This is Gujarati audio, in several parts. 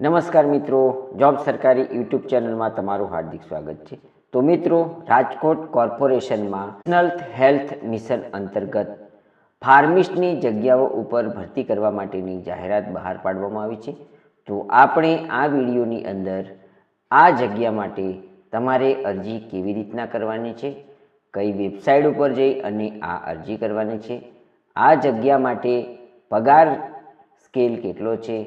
નમસ્કાર મિત્રો, જોબ સરકારી યુટ્યુબ ચેનલમાં તમારું હાર્દિક સ્વાગત છે. તો મિત્રો, રાજકોટ કોર્પોરેશનમાં નેશનલ હેલ્થ મિશન અંતર્ગત ફાર્મિસ્ટની જગ્યાઓ ઉપર ભરતી કરવા માટેની જાહેરાત બહાર પાડવામાં આવી છે. તો આપણે આ વિડીયોની અંદર આ જગ્યા માટે તમારે અરજી કેવી રીતના કરવાની છે, કઈ વેબસાઇટ ઉપર જઈ અને આ અરજી કરવાની છે, આ જગ્યા માટે પગાર સ્કેલ કેટલો છે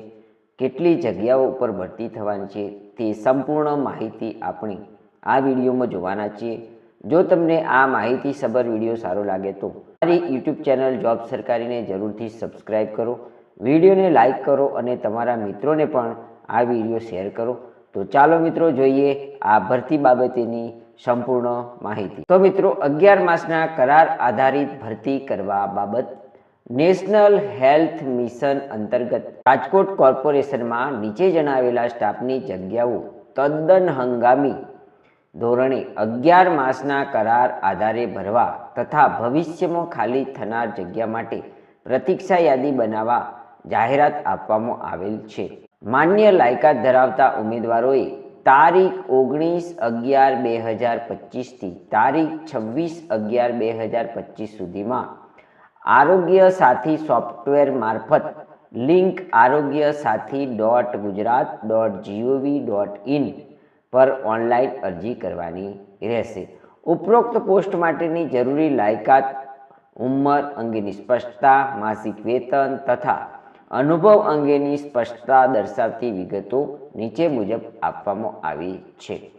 કેટલી જગ્યાઓ ઉપર ભરતી થવાની છે તે સંપૂર્ણ માહિતી આપણે આ વિડીયોમાં જોવાના છીએ. જો તમને આ માહિતી સબર વીડિયો સારો લાગે તો મારી યુટ્યુબ ચેનલ જોબ સરકારીને જરૂરથી સબસ્ક્રાઈબ કરો, વિડીયોને લાઈક કરો અને તમારા મિત્રોને પણ આ વીડિયો શેર કરો. તો ચાલો મિત્રો જોઈએ આ ભરતી બાબતેની સંપૂર્ણ માહિતી. તો મિત્રો, અગિયાર માસના કરાર આધારિત ભરતી કરવા બાબત નેશનલ હેલ્થ મિશન અંતર્ગત રાજકોટ કોર્પોરેશનમાં નીચે જણાવેલા સ્ટાફની જગ્યાઓ તદ્દન હંગામી. ધોરણે અગિયાર માસના કરાર આધારે ભરવા તથા ભવિષ્યમાં ખાલી થનાર જગ્યા માટે પ્રતીક્ષા યાદી બનાવવા જાહેરાત આપવામાં આવેલ છે. માન્ય લાયકાત ધરાવતા ઉમેદવારોએ તારીખ ઓગણીસ અગિયાર બે હજાર પચીસથી તારીખ છવ્વીસ અગિયાર બે હજાર પચીસ સુધીમાં આરોગ્ય સાથી સોફ્ટવેર મારફત link Arogya Sathi dot Gujarat dot G O V dot in પર ઓનલાઈન અરજી કરવાની રહેશે. ઉપરોક્ત પોસ્ટ માટેની જરૂરી લાયકાત, ઉંમર અંગેની સ્પષ્ટતા, માસિક વેતન તથા અનુભવ અંગેની સ્પષ્ટતા દર્શાવતી વિગતો નીચે મુજબ આપવામાં આવી છે.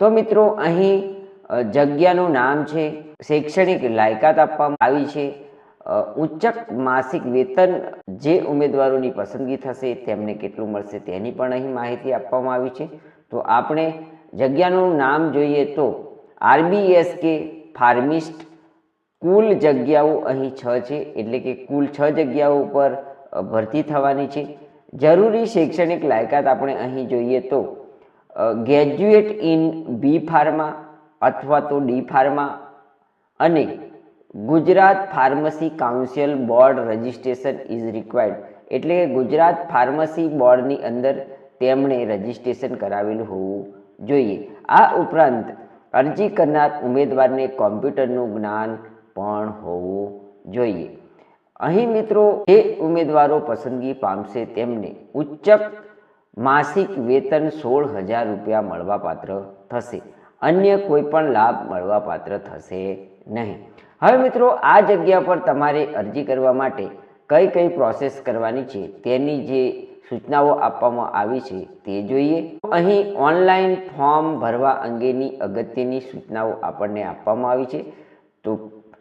તો મિત્રો, અહીં જગ્યાનું નામ છે, શૈક્ષણિક લાયકાત આપવામાં આવી છે. ઉચ્ચક માસિક વેતન જે ઉમેદવારોની પસંદગી થશે, તેમને કેટલું મળશે તેની પણ અહીં માહિતી આપવામાં આવી છે. તો આપણે જગ્યાનું નામ જોઈએ તો આરબીએસ કે ફાર્મિસ્ટ કુલ જગ્યાઓ અહીં છ છે, એટલે કે કુલ છ જગ્યાઓ ઉપર ભરતી થવાની છે. જરૂરી શૈક્ષણિક લાયકાત આપણે અહીં જોઈએ તો ગ્રેજ્યુએટ ઇન બી ફાર્મા અથવા તો ડી ફાર્મા અને Gujarat pharmacy council board registration is required. એટલે કે ગુજરાત ફાર્મસી બોર્ડની અંદર તેમણે રજિસ્ટ્રેશન કરાવેલું હોવું જોઈએ. આ ઉપરાંત અરજી કરનાર ઉમેદવારને કોમ્પ્યુટરનું જ્ઞાન પણ હોવું જોઈએ. અહીં મિત્રો જે ઉમેદવારો પસંદગી પામશે તેમને ઉચ્ચક માસિક વેતન સોળ હજાર રૂપિયા મળવાપાત્ર થશે. અન્ય કોઈ પણ લાભ મળવાપાત્ર થશે નહીં. હવે મિત્રો, આ જગ્યા પર તમારે અરજી કરવા માટે કઈ કઈ પ્રોસેસ કરવાની છે, તેની જે સૂચનાઓ આપવામાં આવી છે, તે જોઈએ. અહીં ઓનલાઈન ફોર્મ ભરવા અંગેની અગત્યની સૂચનાઓ આપણને આપવામાં આવી છે. તો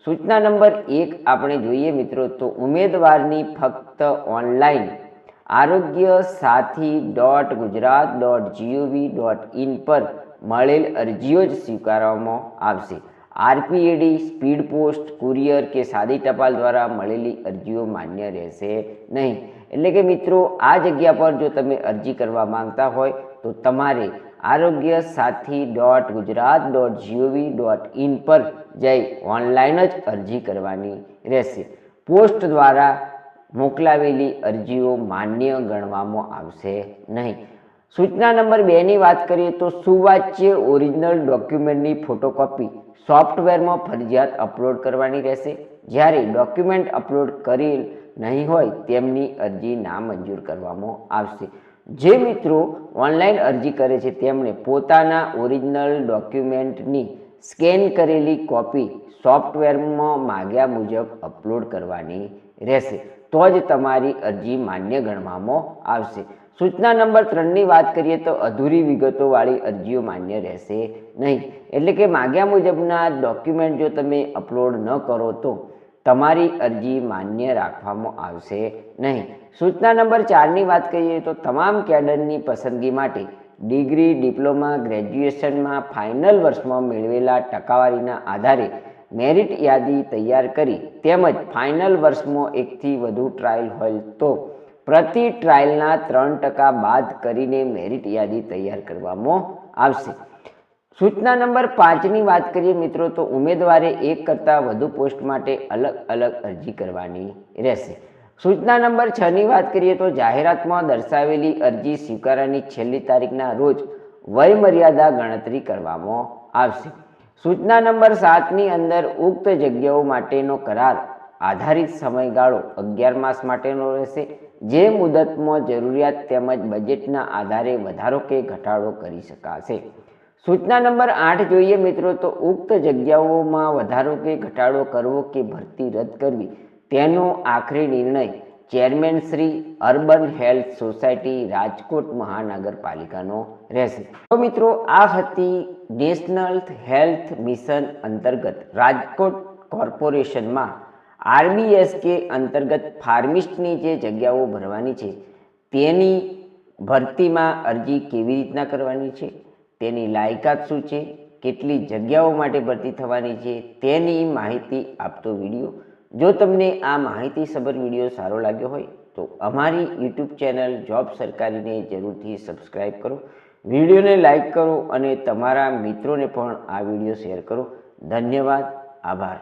સૂચના નંબર એક આપણે જોઈએ મિત્રો, તો ઉમેદવારની ફક્ત online Arogya Sathi dot Gujarat dot G O V dot in પર મળેલ અરજીઓ જ સ્વીકારવામાં આવશે. આરપીએડી સ્પીડ પોસ્ટ કુરિયર કે સાદી ટપાલ દ્વારા મળેલી અરજીઓ માન્ય રહેશે નહીં. એટલે કે મિત્રો, આ જગ્યા પર જો તમે અરજી કરવા માંગતા હોય, તો તમારે Arogya Sathi dot Gujarat dot G O V dot in પર જઈ ઓનલાઈન જ અરજી કરવાની રહેશે. પોસ્ટ દ્વારા મોકલાવેલી અરજીઓ માન્ય ગણવામાં આવશે નહીં. સૂચના નંબર બેની વાત કરીએ તો સુવાચ્ય ઓરિજિનલ ડોક્યુમેન્ટની ફોટોકોપી સોફ્ટવેરમાં ફરજિયાત અપલોડ કરવાની રહેશે. જ્યારે ડોક્યુમેન્ટ અપલોડ કરેલ નહીં હોય, તેમની અરજી નામંજૂર કરવામાં આવશે. જે મિત્રો ઓનલાઈન અરજી કરે છે, તેમણે પોતાના ઓરિજિનલ ડોક્યુમેન્ટની સ્કેન કરેલી કોપી સોફ્ટવેરમાં માગ્યા મુજબ અપલોડ કરવાની રહેશે. તો જ તમારી અરજી માન્ય ગણવામાં આવશે. સૂચના નંબર ત્રણની વાત કરીએ તો અધૂરી વિગતોવાળી અરજીઓ માન્ય રહેશે નહીં. એટલે કે માગ્યા મુજબના ડોક્યુમેન્ટ જો તમે અપલોડ ન કરો તો તમારી અરજી માન્ય રાખવામાં આવશે નહીં. સૂચના નંબર ચારની વાત કરીએ તો તમામ કેડરની પસંદગી માટે ડિગ્રી, ડિપ્લોમા, ગ્રેજ્યુએશનમાં ફાઇનલ વર્ષમાં મેળવેલા ટકાવારીના આધારે મેરિટ યાદી તૈયાર કરી તેમજ ફાઇનલ વર્ષમાં એકથી વધુ ટ્રાયલ હોય તો પ્રતિ ટ્રાયલના ત્રણ ટકા બાદ કરીને મેરિટ યાદી તૈયાર કરવામાં આવશે. સૂચના નંબર પાંચની વાત કરીએ મિત્રો, તો ઉમેદવારે એક કરતાં વધુ પોસ્ટ માટે અલગ અલગ અરજી કરવાની રહેશે. સૂચના નંબર છની વાત કરીએ તો જાહેરાતમાં દર્શાવેલી અરજી સ્વીકારવાની છેલ્લી તારીખના રોજ વય મર્યાદા ગણતરી કરવામાં આવશે. સૂચના નંબર સાતની અંદર ઉક્ત જગ્યાઓ માટેનો કરાર આધારિત સમયગાળો અગિયાર માસ માટેનો રહેશે. જે મુદતમાં જરૂરિયાત તેમજ બજેટના આધારે વધારો કે ઘટાડો કરી શકાશે. સૂચના નંબર આઠ જોઈએ મિત્રો તો ઉક્ત જગ્યાઓમાં વધારો કે ઘટાડો કરવો કે ભરતી રદ કરવી તેનો આખરી નિર્ણય chairman Shri urban health society Rajkot મહાનગરપાલિકાનો રહેશે. તો મિત્રો, આ હતી નેશનલ હેલ્થ મિશન અંતર્ગત રાજકોટ કોર્પોરેશનમાં આરબીએસકે અંતર્ગત ફાર્મિસ્ટની જે જગ્યાઓ ભરવાની છે, તેની ભરતીમાં અરજી કેવી રીતના કરવાની છે, તેની લાયકાત શું છે, કેટલી જગ્યાઓ માટે ભરતી થવાની છે, તેની માહિતી આપતો વીડિયો જો તમને આ માહિતીસભર વીડિયો સારો લાગ્યો હોય, તો અમારી યુટ્યુબ ચેનલ જોબ સરકારીને જરૂરથી સબસ્ક્રાઈબ કરો, વિડીયોને લાઈક કરો અને તમારા મિત્રોને પણ આ વીડિયો શેર કરો. ધન્યવાદ. આભાર.